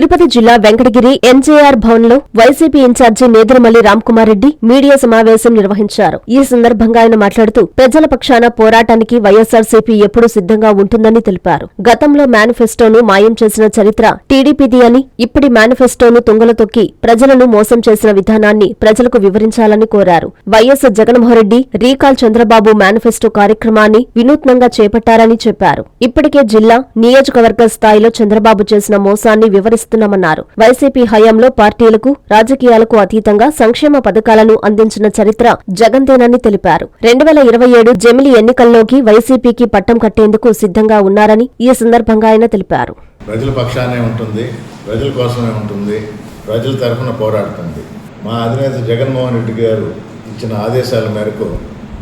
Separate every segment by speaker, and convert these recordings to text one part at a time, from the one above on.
Speaker 1: తిరుపతి జిల్లా వెంకటగిరి ఎన్జేఆర్ భవన్లో YCP incharge Nedurumalli Ramkumar Reddy media సమావేశం నిర్వహించారు. ఈ సందర్భంగా ఆయన మాట్లాడుతూ ప్రజల పక్షాన పోరాటానికి వైఎస్సార్సీపీ ఎప్పుడూ సిద్ధంగా ఉంటుందని తెలిపారు. గతంలో మేనిఫెస్టోను మాయం చేసిన చరిత్ర టీడీపీది అని ఇప్పటి మేనిఫెస్టోను తుంగలో తొక్కి ప్రజలను మోసం చేసిన విధానాన్ని ప్రజలకు వివరించాలని కోరారు. YS Jagan Mohan Reddy recall Chandrababu manifesto కార్యక్రమాన్ని వినూత్నంగా చేపట్టారని చెప్పారు. ఇప్పటికే జిల్లా నియోజకవర్గ స్థాయిలో చంద్రబాబు చేసిన మోసాన్ని చేస్తున్నామన్నారు. వైసీపీ హయాంలో పార్టీలకు రాజకీయాలకు అతీతంగా సంక్షేమ పథకాలను అందించిన చరిత్ర జగన్దేనని తెలిపారు. రెండు వేల ఇరవై ఏడు జమిలి ఎన్నికల్లోకి వైసీపీకి పట్టం కట్టేందుకు సిద్ధంగా ఉన్నారని ఈ సందర్భంగా ఆయన తెలిపారు.
Speaker 2: ప్రజల పక్షానే ఉంటుంది ప్రజల కోసమే ఉంటుంది ప్రజల తరఫున పోరాడుతుంది. మా అధినేత జగన్మోహన్ రెడ్డి గారు ఇచ్చిన ఆదేశాల మేరకు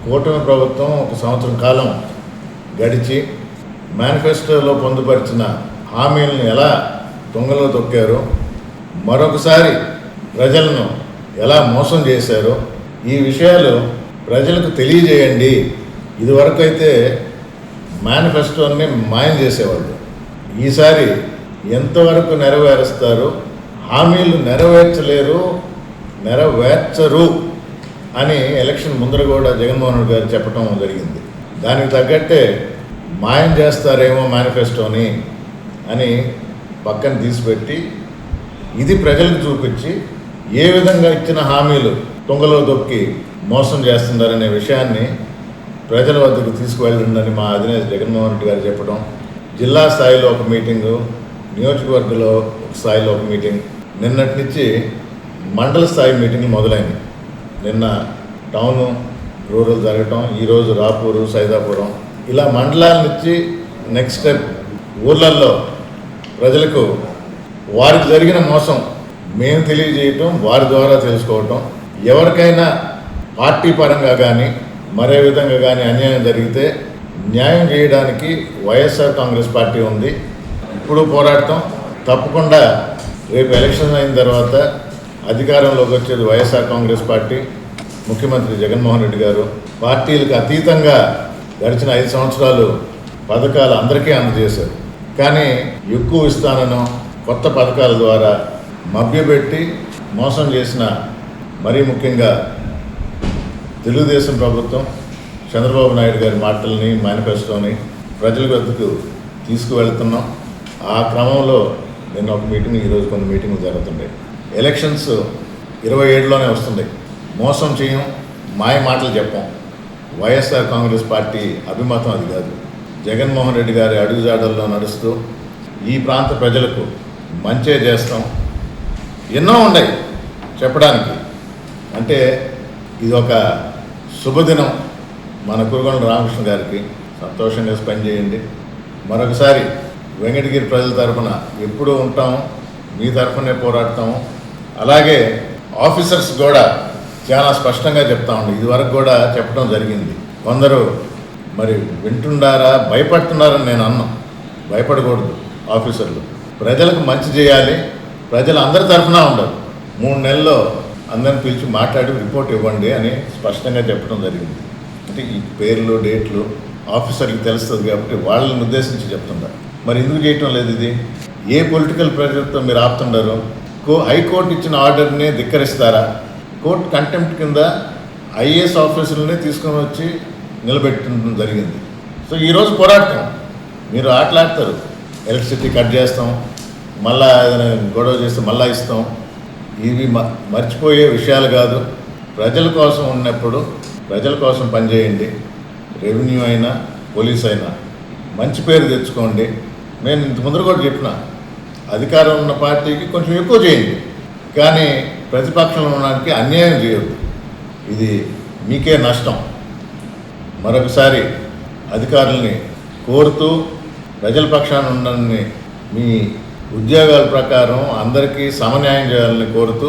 Speaker 2: కూటమి ప్రభుత్వం ఒక సంవత్సరం కాలం గడిచి మేనిఫెస్టోలో పొందుపరిచిన హామీలను ఎలా తుంగలో తొక్కారో. మరొకసారి ప్రజలను ఎలా మోసం చేశారో ఈ విషయాలు ప్రజలకు తెలియజేయండి. ఇదివరకు అయితే మేనిఫెస్టోని మాయం చేసేవాళ్ళు. ఈసారి ఎంతవరకు నెరవేరుస్తారు? హామీలు నెరవేర్చలేరు నెరవేర్చరు అని ఎలక్షన్ ముందర కూడా జగన్మోహన్ రెడ్డి గారు చెప్పడం జరిగింది. దానికి తగ్గట్టే మాయం చేస్తారేమో మేనిఫెస్టోని అని పక్కన తీసిపెట్టి ఇది ప్రజలకు చూపించి ఏ విధంగా ఇచ్చిన హామీలు తుంగలో దొక్కి మోసం చేస్తున్నారనే విషయాన్ని ప్రజల వద్దకు తీసుకువెళ్ళండి మా అధినేత జగన్మోహన్ రెడ్డి గారు చెప్పడం జిల్లా స్థాయిలో ఒక మీటింగు నియోజకవర్గంలో ఒక స్థాయిలో ఒక మీటింగ్ నిన్నటి నుంచి మండల స్థాయి మీటింగ్లు మొదలైంది నిన్న టౌను రూరల్ జరగటం ఈరోజు రాపూరు సైదాపురం ఇలా మండలాల నుంచి నెక్స్ట్ స్టెప్ ఊర్లల్లో ప్రజలకు వారికి జరిగిన మోసం మేము తెలియజేయటం వారి ద్వారా తెలుసుకోవటం. ఎవరికైనా పార్టీ పరంగా కానీ మరే విధంగా కానీ అన్యాయం జరిగితే న్యాయం చేయడానికి వైఎస్ఆర్ కాంగ్రెస్ పార్టీ ఉంది. ఇప్పుడు పోరాడటం తప్పకుండా రేపు ఎలక్షన్ అయిన తర్వాత అధికారంలోకి వచ్చేది వైఎస్ఆర్ కాంగ్రెస్ పార్టీ. ముఖ్యమంత్రి జగన్మోహన్ రెడ్డి గారు పార్టీలకు అతీతంగా గడిచిన ఐదు సంవత్సరాలు పథకాలు అందరికీ అందజేశారు. కానీ ఎక్కువ ఇస్తానను కొత్త పథకాల ద్వారా మభ్యపెట్టి మోసం చేసిన మరీ ముఖ్యంగా తెలుగుదేశం ప్రభుత్వం చంద్రబాబు నాయుడు గారి మాటల్ని మేనిఫెస్టోని ప్రజల వద్దకు తీసుకువెళ్తున్నాం. ఆ క్రమంలో నిన్న ఒక మీటింగ్ ఈరోజు కొన్ని మీటింగ్లు జరుగుతున్నాయి ఎలక్షన్స్ ఇరవై ఏడులోనే వస్తుంది మోసం చేయం మాయ మాటలు చెప్పం. వైఎస్ఆర్ కాంగ్రెస్ పార్టీ అభిమతం అది కాదు. జగన్మోహన్ రెడ్డి గారి అడుగుజాడల్లో నడుస్తూ ఈ ప్రాంత ప్రజలకు మంచే చేస్తాం. ఎన్నో ఉన్నాయి చెప్పడానికి. అంటే ఇది ఒక శుభదినం మన కురుగొండ రామకృష్ణ గారికి. సంతోషంగా స్పెండ్ చేయండి. మరొకసారి వెంకటగిరి ప్రజల తరఫున ఎప్పుడూ ఉంటాం మీ తరఫునే పోరాడతాము అలాగే ఆఫీసర్స్ కూడా చాలా స్పష్టంగా చెప్తా ఉండి. ఇదివరకు కూడా చెప్పడం జరిగింది. కొందరు మరి వింటుండారా భయపడుతున్నారని నేను అన్నా. భయపడకూడదు ఆఫీసర్లు. ప్రజలకు మంచి చేయాలి. ప్రజలు అందరి తరఫున ఉండరు మూడు నెలల్లో అందరిని పిలిచి మాట్లాడి రిపోర్ట్ ఇవ్వండి అని స్పష్టంగా చెప్పడం జరిగింది. అంటే ఈ పేర్లు డేట్లు ఆఫీసర్లకు తెలుస్తుంది కాబట్టి వాళ్ళని ఉద్దేశించి చెప్తున్నారు మరి ఎందుకు చేయటం లేదు ఇది? ఏ పొలిటికల్ ప్రెషర్తో మీరు ఆపుతుండరు? కో హైకోర్టు ఇచ్చిన ఆర్డర్ని ధిక్కరిస్తారా? కోర్టు కంటెంప్ట్ కింద ఐఏఎస్ ఆఫీసర్లనే తీసుకొని వచ్చి నిలబెట్టడం జరిగింది. సో ఈరోజు పోరాడతాం మీరు ఆటలాడతారు. ఎలక్ట్రిసిటీ కట్ చేస్తాం. మళ్ళా ఏదైనా గొడవ చేస్తే మళ్ళా ఇస్తాం. ఇవి మ- మర్చిపోయే విషయాలు కాదు. ప్రజల కోసం ఉన్నప్పుడు ప్రజల కోసం పనిచేయండి. రెవెన్యూ అయినా పోలీస్ అయినా. మంచి పేరు తెచ్చుకోండి. నేను ఇంత ముందర కూడా చెప్పిన. అధికారం ఉన్న పార్టీకి కొంచెం ఎక్కువ చేయండి. కానీ ప్రతిపక్షంలో ఉండడానికి అన్యాయం చేయొద్దు. ఇది మీకే నష్టం. మరొకసారి అధికారుల్ని కోరుతూ ప్రజల పక్షాన ఉండని మీ ఉద్యోగాల ప్రకారం అందరికీ సమన్యాయం చేయాలని కోరుతూ